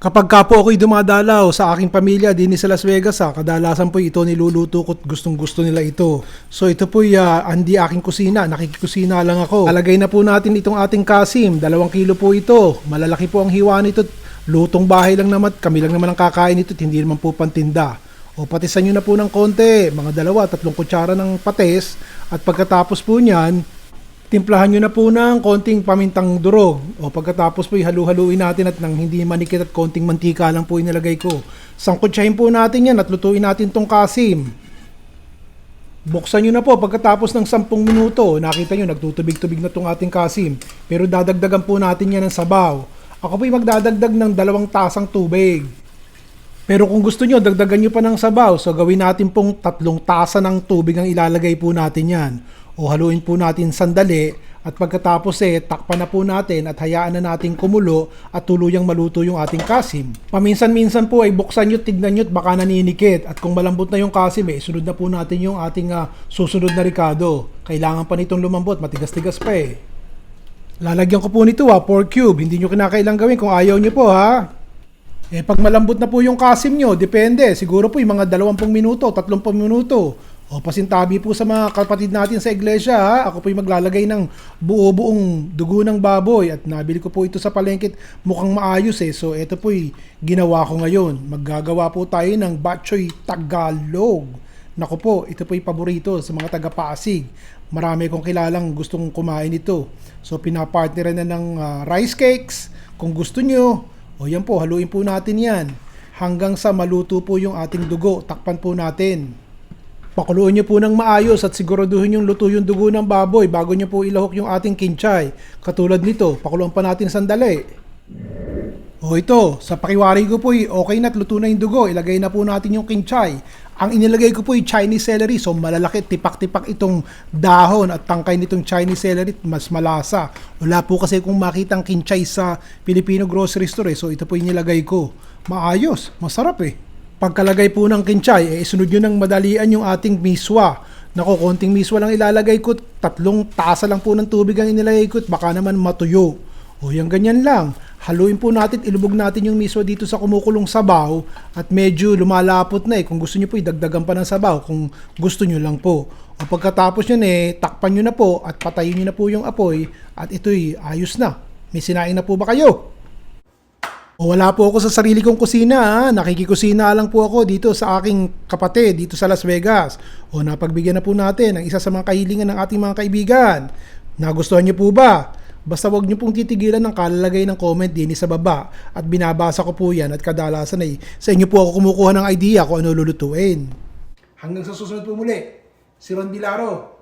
Kapag ka po ako'y dumadalaw sa aking pamilya din sa Las Vegas, ah, kadalasan po ito niluluto ko gustong gusto nila ito. So ito po uh, hindi aking kusina, nakikikusina lang ako. Alagay na po natin itong ating kasim, dalawang kilo po ito. Malalaki po ang hiwa nito. Lutong bahay lang naman, kami lang naman ang kakain nito, hindi naman po pantinda. O patisan nyo na po ng konti, mga dalawa, tatlong kutsara ng patis. At pagkatapos po niyan, timplahan nyo na po ng konting pamintang durog. O pagkatapos po halu-haluin natin at nang hindi manikit at konting mantika lang po inilagay ko. Sangkutsahin po natin yan at lutuin natin tong kasim. Buksan nyo na po pagkatapos ng 10 minuto. Nakita nyo, nagtutubig-tubig na tong ating kasim. Pero dadagdagan po natin yan ng sabaw. Ako po'y magdadagdag ng dalawang tasang tubig. Pero kung gusto nyo, dagdagan nyo pa ng sabaw. So gawin natin pong tatlong tasa ng tubig ang ilalagay po natin yan. O haluin po natin sandali at pagkatapos eh, takpan na po natin at hayaan na natin kumulo at tuluyang maluto yung ating kasim. Paminsan-minsan po ay buksan nyo, tignan nyo at baka naninikit. At kung malambot na yung kasim eh, sunod na po natin yung ating ah, susunod na ricado. Kailangan pa nitong lumambot, matigas-tigas pa eh. Lalagyan ko po nito ha, 4 cube. Hindi nyo kinakailang gawin kung ayaw nyo po ha. Eh, pag malambot na po yung kasim nyo, depende. Siguro po yung mga 20 minuto, 30 minuto. O pasintabi po sa mga kapatid natin sa iglesia ha. Ako po yung maglalagay ng buo-buong dugo ng baboy at nabili ko po ito sa palengke. Mukhang maayos eh. So ito po yung ginawa ko ngayon. Maggagawa po tayo ng Batchoy Tagalog. Nako po, ito po yung paborito sa mga taga-Pasig. Marami kong kilalang gustong kumain ito. So pinapartneran na ng ah, rice cakes. Kung gusto nyo, o yan po, haluin po natin yan. Hanggang sa maluto po yung ating dugo. Takpan po natin. Pakuluin nyo po ng maayos at siguraduhin yung luto yung dugo ng baboy bago nyo po ilahok yung ating kinchay. Katulad nito, pakuluan pa natin sandali. O ito, sa pakiwari ko po, okay na at luto na yung dugo. Ilagay na po natin yung kinchay. Ang inilagay ko po yung Chinese celery. So malalaki, tipak-tipak itong dahon at tangkay nitong Chinese celery. Mas malasa. Wala po kasi kung makita ang kinchay sa Filipino grocery store. Eh. So ito po yung nilagay ko. Maayos, masarap eh. Pagkalagay po ng kinchay, eh, isunod nyo ng madalian yung ating miswa. Nako, konting miswa lang ilalagay ko. Tatlong tasa lang po ng tubig ang inilagay ko. Baka naman matuyo. O yan ganyan lang. Haluin po natin, ilubog natin yung miso dito sa kumukulong sabaw at medyo lumalapot na eh. Kung gusto nyo po, idagdagan pa ng sabaw kung gusto nyo lang po. O pagkatapos nyo eh, takpan nyo na po at patayin nyo na po yung apoy at ito'y ayos na. May sinain na po ba kayo? O wala po ako sa sarili kong kusina, ha? nakikikusina lang po ako dito sa aking kapatid dito sa Las Vegas. O napagbigyan na po natin ang isa sa mga kahilingan ng ating mga kaibigan. Nagustuhan niyo po ba? Basta wag niyo pong titigilan ng kalalagay ng comment din sa baba at binabasa ko po yan at kadalasan ay sa inyo po ako kumukuha ng idea kung ano lulutuin. Hanggang sa susunod po muli, si Ron Bilaro,